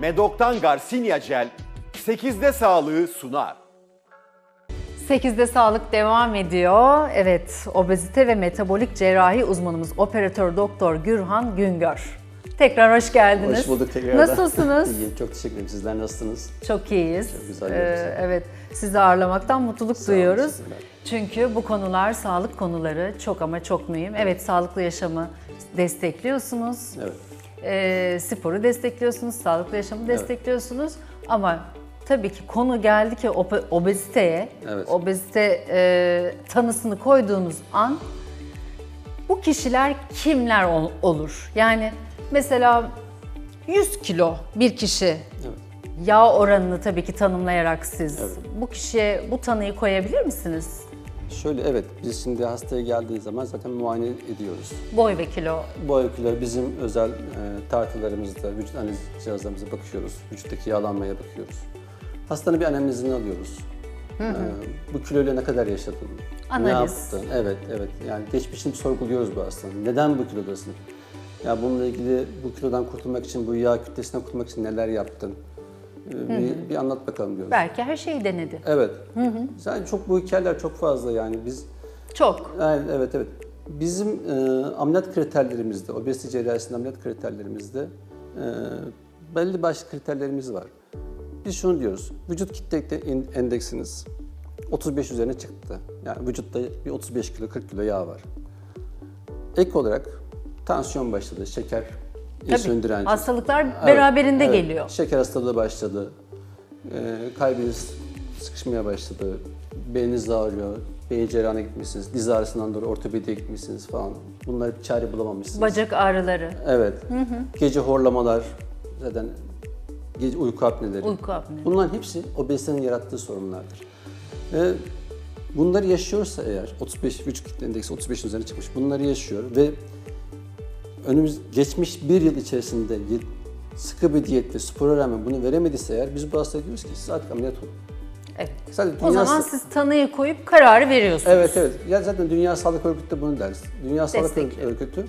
Medok'tan Garcinia Gel 8'de sağlığı sunar. 8'de sağlık devam ediyor. Evet, obezite ve metabolik cerrahi uzmanımız operatör doktor Gürhan Güngör. Tekrar hoş geldiniz. Hoş bulduk tekrardan. Nasılsınız? İyiyim, çok teşekkür ederim. Sizler nasılsınız? Çok iyiyiz. Çok güzel Ee, evet, sizi ağırlamaktan mutluluk olun, duyuyoruz. Çünkü bu konular, sağlık konuları çok ama çok mühim. Evet, sağlıklı yaşamı destekliyorsunuz. Evet. Ee, sporu destekliyorsunuz, sağlıklı yaşamı destekliyorsunuz. Ama tabii ki konu geldi ki obe- obeziteye, Evet. obezite e, tanısını koyduğunuz an bu kişiler kimler ol- olur? Yani mesela 100 kilo bir kişi Evet. yağ oranını tabii ki tanımlayarak siz bu kişiye bu tanıyı koyabilir misiniz? Şöyle evet, biz şimdi hastaya geldiği zaman zaten muayene ediyoruz. Boy ve kilo. Bu kilo bizim özel e, tartılarımızda, vücut analiz cihazlarımıza bakıyoruz. Vücuttaki yağlanmaya bakıyoruz. Hastanın bir anamnezini alıyoruz. E, bu kiloyla ne kadar yaşadın? Ne Analiz. yaptın? Evet, evet. Yani geçmişini sorguluyoruz bu hastanın. Neden bu kilodasın? Ya bununla ilgili bu kilodan kurtulmak için, bu yağ kütlesinden kurtulmak için neler yaptın? E, bir, bir anlat bakalım diyoruz. Belki her şeyi denedi. Evet. Yani çok bu hikayeler çok fazla yani biz Çok. yani evet evet. Bizim e, ameliyat kriterlerimizde, obezite cerrahisinin ameliyat kriterlerimizde e, belli başlı kriterlerimiz var. Biz şunu diyoruz, vücut kitle in- endeksiniz 35 üzerine çıktı. Yani vücutta bir 35 kilo, 40 kilo yağ var. Ek olarak tansiyon başladı, şeker, insülin direnci. Hastalıklar beraberinde evet. geliyor. Şeker hastalığı başladı. Ee, kalbiniz sıkışmaya başladı. Beyniniz ağrıyor. Beyin cerrahına gitmişsiniz. Diz ağrısından dolayı ortopediye gitmişsiniz falan. Bunlara bir çare bulamamışsınız. Bacak ağrıları, Evet. Gece horlamalar, zaten gece uyku apneleri. uyku apnesi. Bunların hepsi obezitenin yarattığı sorunlardır. Ve bunları yaşıyorsa eğer, 35 vücut kitle endeksi 35'in üzerine çıkmış, bunları yaşıyor ve önümüz geçmiş bir yıl içerisinde sıkı bir diyet ve spora rağmen bunu veremediyse eğer biz bu hastaya diyoruz ki siz artık ameliyat olun. Evet. Zaten O zaman siz tanıyı koyup kararı veriyorsunuz. Evet evet. Ya zaten Dünya Sağlık Örgütü de bunu der. Dünya Sağlık. Örgütü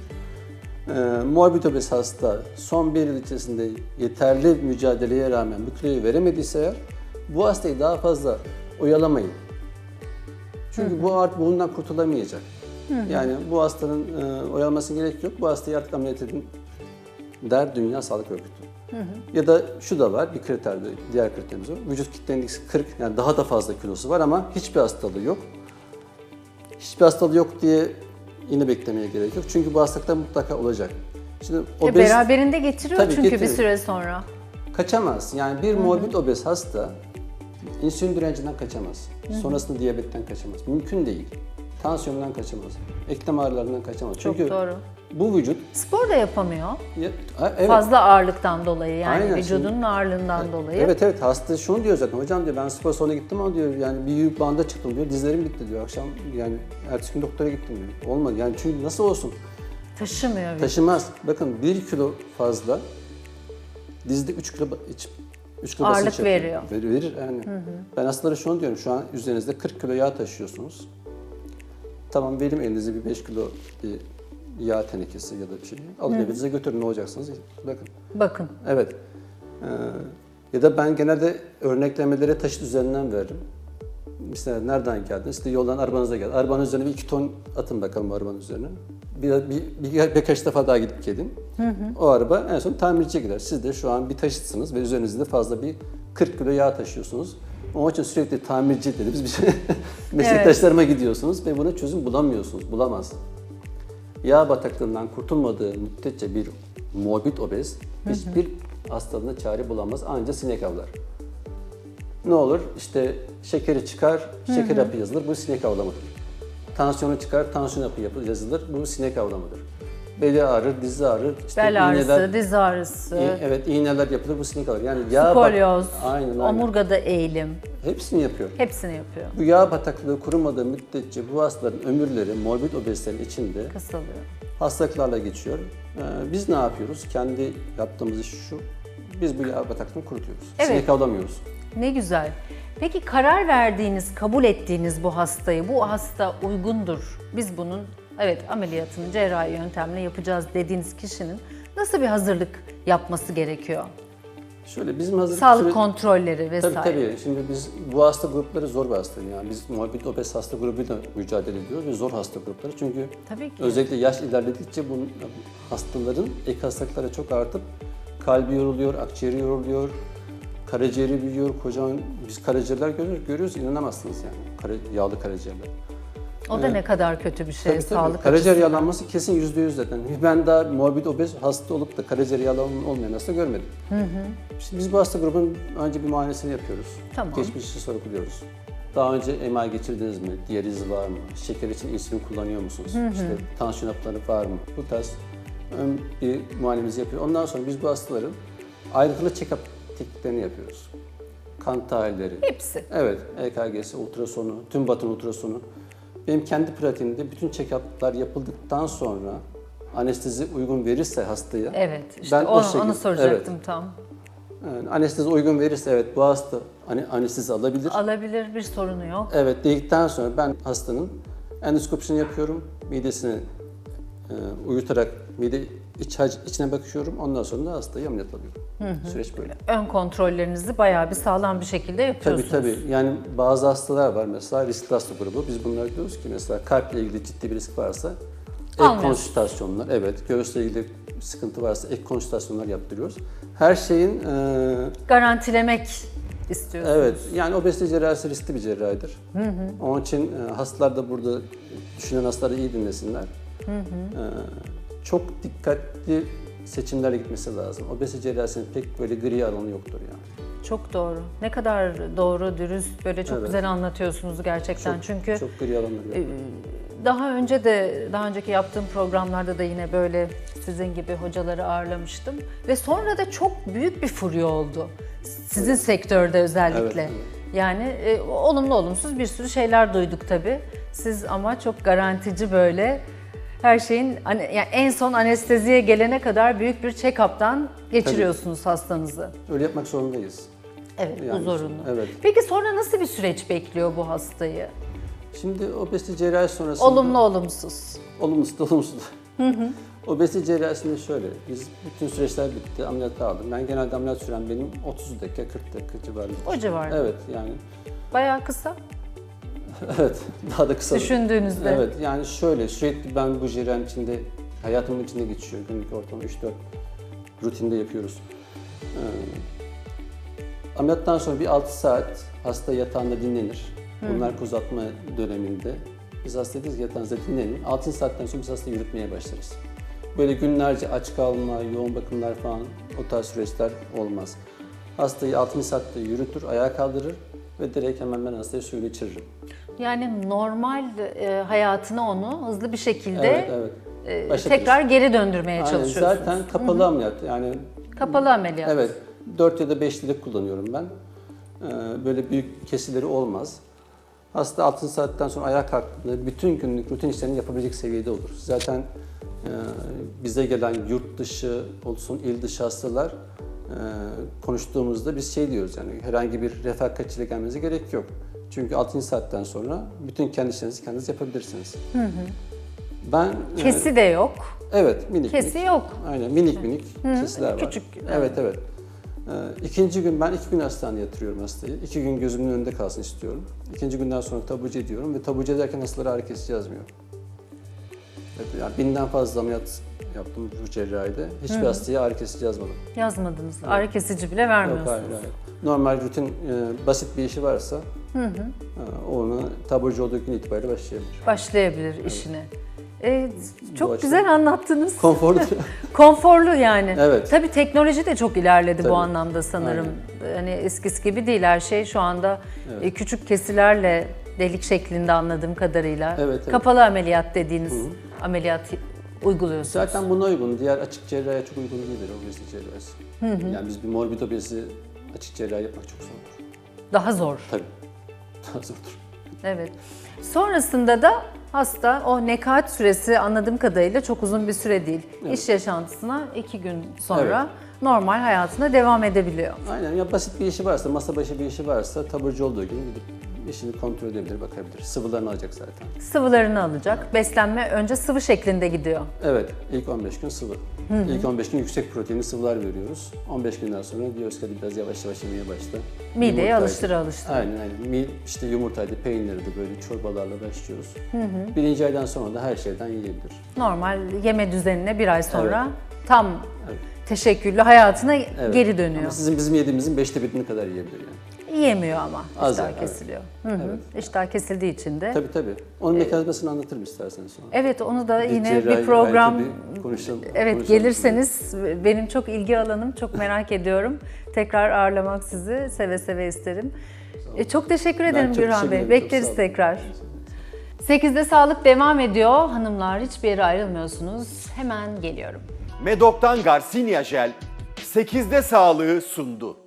e, morbid obez hasta son bir yıl içerisinde yeterli mücadeleye rağmen bu kiloyu veremediyse eğer bu hastayı daha fazla oyalamayın. Çünkü bu artık bundan kurtulamayacak. Yani bu hastanın e, oyalanmasına gerek yok. Bu hastayı artık ameliyat edin der Dünya Sağlık Örgütü. Ya da şu da var, bir kriter de, diğer kriterimiz var. Vücut kitle endeksi 40, yani daha da fazla kilosu var ama hiçbir hastalığı yok. Hiçbir hastalığı yok diye yine beklemeye gerek yok. Çünkü bu hastalıklar mutlaka olacak. Şimdi Ya obez beraberinde getiriyor Tabii, çünkü bir getiriyor. süre sonra. kaçamaz. Yani bir morbid obez hasta insülin direncinden kaçamaz. Sonrasında diyabetten kaçamaz. Mümkün değil. Tansiyondan kaçamaz. Eklem ağrılarından kaçamaz. Çok Çünkü doğru. bu vücut Spor da yapamıyor. ya- evet. Fazla ağırlıktan dolayı yani Aynen, vücudunun şimdi- ağırlığından dolayı. Evet evet hasta şunu diyor zaten hocam diyor ben spor salonuna gittim ama diyor yani bir yük banda çıktım diyor dizlerim gitti diyor akşam yani ertesi gün doktora gittim diyor. Olmadı yani çünkü nasıl olsun Taşımıyor vücut. taşımaz. Bakın 1 kilo fazla dizde 3 kilo iç 3 kilo Ağırlık veriyor. Verir, verir yani. Ben hastalara şunu diyorum şu an üzerinizde 40 kilo yağ taşıyorsunuz. Tamam verim elinize bir 5 kilo bir yağ tenekesi ya da bir şey. Alın evinize götürün ne olacaksınız bakın. Bakın. Evet. Ee, ya da ben genelde örneklemeleri taşıt üzerinden veririm. Mesela nereden geldiniz? İşte yoldan arabanıza geldi. Arabanın üzerine bir iki ton atın bakalım arabanın üzerine. Bir, bir, bir, birkaç defa daha gidip gelin. O araba en son tamirciye gider. Siz de şu an bir taşıtsınız ve üzerinizde fazla bir 40 kilo yağ taşıyorsunuz. Onun için sürekli tamirci dediğimiz bir şey. Meslektaşlarıma gidiyorsunuz ve buna çözüm bulamıyorsunuz. Bulamaz yağ bataklığından kurtulmadığı müddetçe bir morbid obez hiçbir hastalığına çare bulamaz ancak sinek avlar. Ne olur? İşte şekeri çıkar, şeker hapı yazılır. Bu sinek avlamadır. Tansiyonu çıkar, tansiyon hapı yazılır. Bu sinek avlamadır. Beli ağrır, dizi ağrır. işte Bel ağrısı, iğneler- diz ağrısı, İ- evet iğneler yapılır. Bu sinek avlar. Yani yağ bat- skolyoz, Aynen, aynen. omurgada eğilim Hepsini yapıyor. hepsini yapıyor. Bu yağ bataklığı kurumadığı müddetçe bu hastaların ömürleri morbid obezlerin içinde Kısalıyor. hastalıklarla geçiyor. Ee, biz ne yapıyoruz? Kendi yaptığımız iş şu. Biz bu yağ bataklığını kurutuyoruz. Evet. Sinek avlamıyoruz. Ne güzel. Peki karar verdiğiniz, kabul ettiğiniz bu hastayı, bu hasta uygundur. Biz bunun evet ameliyatını cerrahi yöntemle yapacağız dediğiniz kişinin nasıl bir hazırlık yapması gerekiyor? Şöyle bizim hazırlık Sağlık süre- kontrolleri vesaire. Tabii tabii. Şimdi biz bu hasta grupları zor bir hasta. Yani biz morbid obez hasta grubuyla mücadele ediyoruz ve zor hasta grupları. Çünkü Tabii ki. özellikle yaş ilerledikçe bu hastaların ek hastalıkları çok artıp kalbi yoruluyor, akciğeri yoruluyor, karaciğeri büyüyor. Kocaman biz karaciğerler görüyoruz, görüyoruz inanamazsınız yani. Kara, yağlı karaciğerler. O da ne kadar kötü bir şey Tabii, tabii. sağlık Karaciğer açısından. yağlanması kesin yüzde yüz zaten. Ben daha morbid obez hasta olup da karaciğer yağlanma olmayan hasta görmedim. Şimdi biz bu hasta grubun önce bir muayenesini yapıyoruz. Tamam. Geçmişi sorguluyoruz. Daha önce MR geçirdiniz mi? Diyaliz var mı? Şeker için insülin kullanıyor musunuz? İşte tansiyon hapları var mı? Bu tarz ön bir muayenemizi yapıyoruz. Ondan sonra biz bu hastaların ayrıntılı check-up tekniklerini yapıyoruz. Kan tahlilleri, Hepsi. Evet, EKG'si, ultrasonu, tüm batın ultrasonu. Benim kendi pratiğimde bütün check-up'lar yapıldıktan sonra anestezi uygun verirse hastaya, Evet. işte Ben o onu, şekilde- onu soracaktım tam. yani anestezi uygun verirse evet bu hasta hani anestezi alabilir. Alabilir bir sorunu yok. Evet dedikten sonra ben hastanın endoskopisini yapıyorum. Midesini e, uyutarak mide iç hac- içine bakıyorum. Ondan sonra da hastayı ameliyat alıyorum. Süreç böyle. Ön kontrollerinizi bayağı bir sağlam bir şekilde Tabii yapıyorsunuz. tabii. Yani bazı hastalar var mesela riskli hasta grubu. Biz bunlar diyoruz ki mesela kalple ilgili ciddi bir risk varsa ek konsültasyonlar, evet göğüsle ilgili sıkıntı varsa ek konsültasyonlar yaptırıyoruz. Her şeyin e, Garantilemek istiyorsunuz. evet yani obezite cerrahisi riskli bir cerrahidir. Onun için e, hastalar da burada düşünen hastaları iyi dinlesinler. E, çok dikkatli seçimlerle gitmesi lazım. Obezite cerrahisinin pek böyle gri alanı yoktur yani. Çok doğru. Ne kadar doğru, dürüst, böyle çok Evet. güzel anlatıyorsunuz gerçekten. Çok- Çünkü çok gri alanlar yok. daha önce de, daha önceki yaptığım programlarda da yine böyle sizin gibi hocaları ağırlamıştım. Ve sonra da çok büyük bir furya oldu. Sizin sektörde özellikle. Evet. Yani e, olumlu olumsuz bir sürü şeyler duyduk tabii. Siz ama çok garantici böyle her şeyin yani en son anesteziye gelene kadar büyük bir check-up'tan geçiriyorsunuz hastanızı. Öyle yapmak zorundayız. Evet, bu Yani, zorunlu. evet. Peki sonra nasıl bir süreç bekliyor bu hastayı? Şimdi obezite cerrahisi sonrasında... Olumlu olumsuz. Olumsuz da olumsuz da. obezite cerrahisinde şöyle, biz bütün süreçler bitti, ameliyata aldım. Ben genelde ameliyat süren benim 30 dakika, 40 dakika civarında. O civarda. Evet yani, Bayağı kısa evet daha da kısa. düşündüğünüzde. Evet yani şöyle, sürekli ben bu cerrahin içinde, hayatımın içinde geçiyor. Günlük ortalama 3-4 rutinde yapıyoruz. Ee, ameliyattan sonra bir 6 saat hasta yatağında dinlenir. Bunlar uzatma döneminde. Biz hasta ki yatağınızda dinlenin. 6 saatten sonra biz hastayı yürütmeye başlarız. Böyle günlerce aç kalma, yoğun bakımlar falan o tarz süreçler olmaz. Hastayı 6 saatte yürütür, ayağa kaldırır ve direkt hemen ben hastaya suyunu içiririm. Yani normal e, hayatına onu hızlı bir şekilde Evet, evet. e, tekrar geri döndürmeye Aynen, çalışıyorsunuz. zaten kapalı ameliyat yani Kapalı ameliyat. evet 4 ya da 5 dilik kullanıyorum ben. Ee, böyle büyük kesileri olmaz. Hasta 6 saatten sonra ayağa kalktığında bütün günlük rutin işlerini yapabilecek seviyede olur. Zaten e, bize gelen yurt dışı olsun il dışı hastalar konuştuğumuzda biz şey diyoruz yani herhangi bir refakatçiyle gelmenize gerek yok. Çünkü 6. saatten sonra bütün kendi işlerinizi kendiniz yapabilirsiniz. Ben e, Kesi de yok. Evet, minik Kesi minik. yok. Aynen, minik minik kesiler var. küçük, Evet, evet. Ee, ikinci gün ben iki gün hastaneye yatırıyorum hastayı. İki gün gözümün önünde kalsın istiyorum. İkinci günden sonra taburcu ediyorum ve taburcu ederken hastalara ağrı kesici yazmıyorum. Evet, yani binden fazla ameliyat yaptım bu cerrahide. Hiçbir hastaya ağrı kesici yazmadım. Yazmadınız. Ağrı kesici bile Yok, vermiyorsunuz. hayır, hayır. Normal rutin, e, basit bir işi varsa e, onu taburcu olduğu gün itibariyle başlayabilir. Başlayabilir işine. E, çok güzel anlattınız. Konforlu. Konforlu yani. Evet. Tabii teknoloji de çok ilerledi Tabii. bu anlamda sanırım. Hani eskisi gibi değil her şey şu anda e, küçük kesilerle delik şeklinde anladığım kadarıyla. Evet, evet. Kapalı ameliyat dediğiniz ameliyat uyguluyorsunuz. Zaten buna uygun. Diğer açık cerrahiye çok uygun değildir obezite cerrahisi. Yani biz bir morbid obezi açık cerrahi yapmak çok zordur. Daha zor. Tabii. Daha zordur. Evet. Sonrasında da hasta o nekaat süresi anladığım kadarıyla çok uzun bir süre değil. İş yaşantısına iki gün sonra normal hayatına devam edebiliyor. Aynen ya basit bir işi varsa, masa başı bir işi varsa taburcu olduğu gün gidip işini kontrol edebilir, bakabilir. Sıvılarını alacak zaten. Sıvılarını alacak. Beslenme önce sıvı şeklinde gidiyor. Evet, ilk 15 gün sıvı. İlk 15 gün yüksek proteinli sıvılar veriyoruz. 15 günden sonra diyoruz ki biraz yavaş yavaş yemeye başla. Mideye Yumurtaydı. alıştıra alıştıra. Aynen aynen. İşte yumurtaydı, peynirdi böyle çorbalarla başlıyoruz. Birinci aydan sonra da her şeyden yiyebilir. Normal yeme düzenine bir ay sonra tam Evet. teşekküllü hayatına Evet. geri dönüyor. Ama sizin bizim yediğimizin beşte birini kadar yiyebilir yani. Yiyemiyor ama. Az İştah yani, evet. kesiliyor. Hı hı. İştah kesildiği için de. Tabii tabii. Onun mekanizmasını anlatırım isterseniz sonra. Evet onu da yine cerrahi bir program bir konuşalım- Evet konuşalım gelirseniz benim çok ilgi alanım. Çok merak ediyorum. Tekrar ağırlamak sizi seve seve isterim. E, çok teşekkür ederim çok Gürhan Bey. Bekleriz tekrar. 8'de sağlık devam ediyor. Hanımlar hiçbir yere ayrılmıyorsunuz. Hemen geliyorum. Medok'tan Garcinia Jel 8'de sağlığı sundu.